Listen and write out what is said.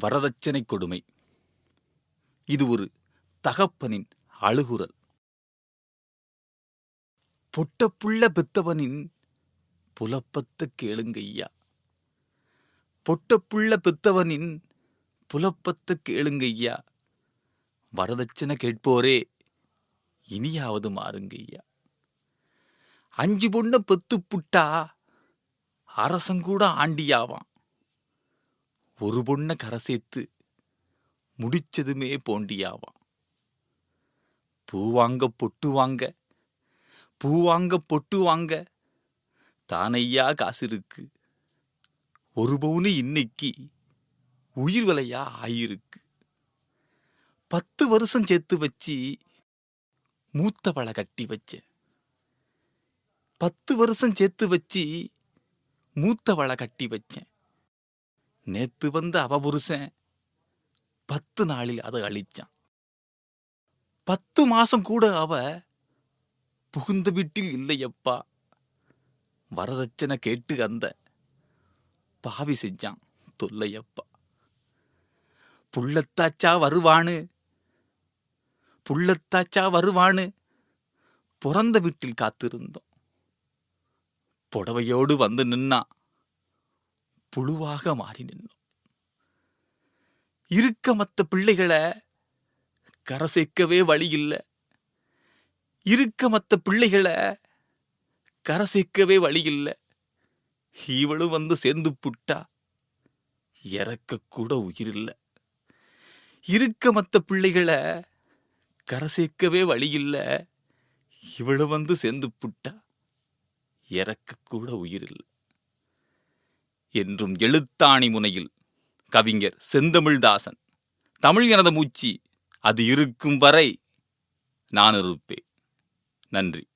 வரதட்சணை கொடுமை. இது ஒரு தகப்பனின் அழுகுரல். பொட்டப்புள்ள பெத்தவனின் புலப்பத்த கேளுங்கய்யா. பொட்டப்புள்ள பெத்தவனின் புலப்பத்து கேளுங்கய்யா. வரதட்சணை கேட்போரே இனியாவது மாறுங்கய்யா. அஞ்சு பொண்ண பெத்து புட்டா அரசங்கூட ஆண்டியாவான். ஒரு பொண்ணை கரை சேர்த்து முடிச்சதுமே போண்டியாவான் பூ வாங்க பொட்டு வாங்க பூ வாங்க பொட்டு வாங்க தானையா காசு இருக்கு. ஒரு பவுனு இன்னைக்கு உயிர் விலையா ஆயிருக்கு. பத்து வருஷம் சேர்த்து வச்சு மூத்த பழ கட்டி வச்சேன் பத்து வருஷம் சேர்த்து வச்சு மூத்த மூத்தவளை கட்டி வச்சேன் நேத்து வந்த அவ புருஷன் பத்து நாளில் அதை அழிச்சான். பத்து மாசம் கூட அவ புகுந்த வீட்டில் இல்லையப்பா. வரதட்சணை கேட்டு அந்த பாவி செஞ்சான் தொல்லையப்பா. புள்ளத்தாச்சா வருவானு புள்ளத்தாச்சா வருவானு பிறந்த வீட்டில் காத்திருந்தோம். புடவையோடு வந்து நின்னா புழுவாக மாறி நின்னோம். இருக்க மத்த பிள்ளைகளை கரை சேர்க்கவே வழி இல்லை. இருக்க மத்த பிள்ளைகளை கரை சேர்க்கவே வழி இல்லை. இவளும் வந்து சேர்ந்து புட்டா. இறக்கக்கூட கூட உயிர் இல்லை. இருக்க மத்த பிள்ளைகளை கரை சேர்க்கவே வழி இல்லை. இவளும் வந்து சேர்ந்து புட்டா. இறக்கக்கூட கூட உயிர் இல்லை. என்றும் எழுத்தாணி முனையில் கவிஞர் செந்தமிழ்தாசன். தமிழ் எனது மூச்சு அது இருக்கும் வரை நான் இருப்பேன். நன்றி.